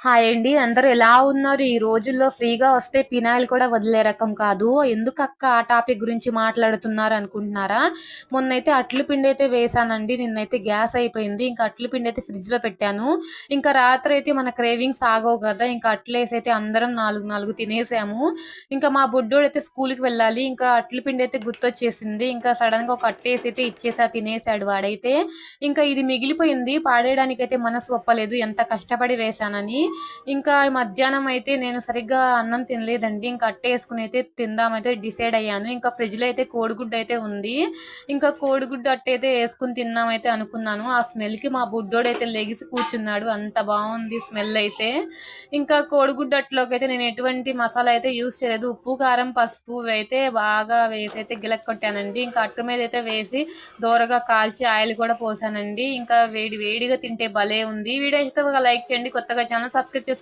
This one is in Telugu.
హాయ్ అండి. అందరూ ఎలా ఉన్నారు? ఈ రోజుల్లో ఫ్రీగా వస్తే పినాయిల్ కూడా వదిలే రకం కాదు. ఎందుకు అక్క ఆ టాపిక్ గురించి మాట్లాడుతున్నారు అనుకుంటున్నారా? మొన్నైతే అట్లు పిండి అయితే వేసానండి. నిన్నైతే గ్యాస్ అయిపోయింది. ఇంకా అట్లు పిండి అయితే ఫ్రిడ్జ్లో పెట్టాను. ఇంకా రాత్రి అయితే మన క్రేవింగ్స్ ఆగవు కదా. ఇంకా అట్లు అయితే అందరం నాలుగు నాలుగు తినేసాము. ఇంకా మా బుడ్డోడు అయితే స్కూల్కి వెళ్ళాలి. ఇంకా అట్లు పిండి అయితే గుర్తొచ్చేసింది. ఇంకా సడన్గా ఒక అట్టేసి అయితే ఇచ్చేసా తినేసాడు వాడైతే. ఇంకా ఇది మిగిలిపోయింది. పాడేయడానికి అయితే మనసు ఒప్పలేదు. ఎంత కష్టపడి వేసానని. ఇంకా మధ్యాహ్నం అయితే నేను సరిగ్గా అన్నం తినలేదండి. ఇంకా అట్టే వేసుకుని అయితే తిందామైతే డిసైడ్ అయ్యాను. ఇంకా ఫ్రిడ్జ్లో అయితే కోడిగుడ్డు అయితే ఉంది. ఇంకా కోడిగుడ్డు అట్టే అయితే వేసుకుని తిందామైతే అనుకున్నాను. ఆ స్మెల్కి మా బుడ్డోడు అయితే లెగిసి కూర్చున్నాడు. అంత బాగుంది స్మెల్ అయితే. ఇంకా కోడిగుడ్డు అట్లోకి అయితే నేను ఎటువంటి మసాలా అయితే యూస్ చేయలేదు. ఉప్పు కారం పసుపు అయితే బాగా వేసి అయితే గిలక్ కొట్టానండి ఇంకా అట్టు మీద అయితే వేసి దూరగా కాల్చి ఆయిల్ కూడా పోసానండి. ఇంకా వేడి వేడిగా తింటే భలే ఉంది. వీడియో అయితే ఒక లైక్ చేయండి. కొత్తగా ఛానల్ సబ్స్క్రైబ్ చేసి